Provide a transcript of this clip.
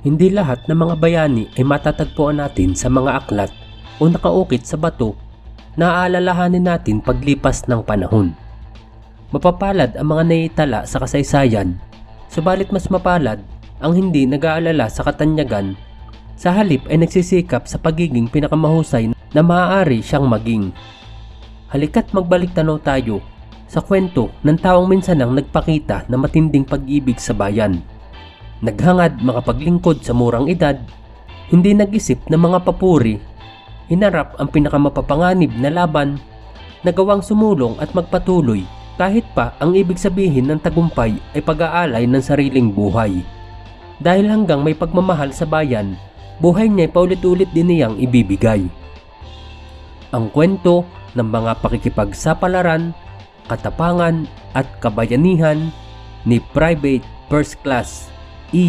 Hindi lahat ng mga bayani ay matatagpuan natin sa mga aklat o nakaukit sa bato na aalalahanin natin paglipas ng panahon. Mapapalad ang mga naiitala sa kasaysayan, subalit mas mapalad ang hindi nag-aalala sa katanyagan sa halip ay nagsisikap sa pagiging pinakamahusay na maaari siyang maging. Halika't magbalik tanaw tayo sa kwento ng taong minsanang nagpakita na matinding pag-ibig sa bayan. Naghangad makapaglingkod sa murang edad, hindi nag-isip ng mga papuri, hinarap ang pinakamapapanganib na laban, nagawang sumulong at magpatuloy kahit pa ang ibig sabihin ng tagumpay ay pag-aalay ng sariling buhay. Dahil hanggang may pagmamahal sa bayan, buhay niya ay paulit-ulit din niyang ibibigay. Ang kwento ng mga pakikipagsapalaran, katapangan at kabayanihan ni Private First Class